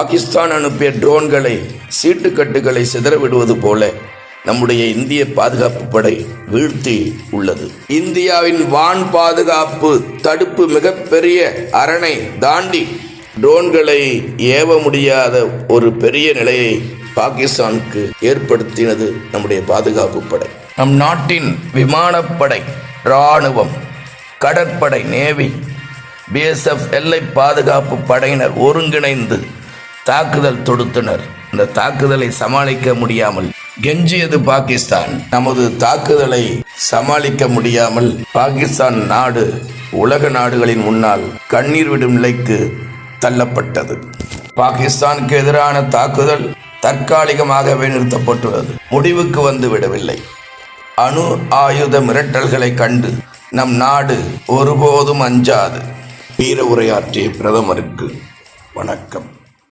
பாகிஸ்தான் அனுப்பிய ட்ரோன்களை சீட்டுக்கட்டுகளை சிதறவிடுவது போல நம்முடைய இந்திய பாதுகாப்பு படை வீழ்த்தி உள்ளது. இந்தியாவின் வான் பாதுகாப்பு தடுப்பு மிகப்பெரிய அரணை தாண்டி ட்ரோன்களை ஏவ முடியாத ஒரு பெரிய நிலையை பாகிஸ்தானுக்கு ஏற்படுத்தினது நம்முடைய பாதுகாப்பு படை. நம் நாட்டின் விமானப்படை இராணுவம் கடற்படை நேவி பிஎஸ்எஃப் எல்லை பாதுகாப்பு படையினர் ஒருங்கிணைந்து தாக்குதல் தொடுத்தனர். இந்த தாக்குதலை சமாளிக்க முடியாமல் கெஞ்சியது பாகிஸ்தான். நமது தாக்குதலை சமாளிக்க முடியாமல் பாகிஸ்தான் நாடு உலக நாடுகளின் முன்னால் கண்ணீர் விடும் நிலைக்கு தள்ளப்பட்டது. பாகிஸ்தானுக்கு எதிரான தாக்குதல் தற்காலிகமாகவே நிறுத்தப்பட்டுள்ளது. முடிவுக்கு வந்து விடவில்லை. அணு ஆயுத மிரட்டல்களை கண்டு நம் நாடு ஒருபோதும் அஞ்சாது. வீர உரையாற்றிய பிரதமருக்கு வணக்கம்.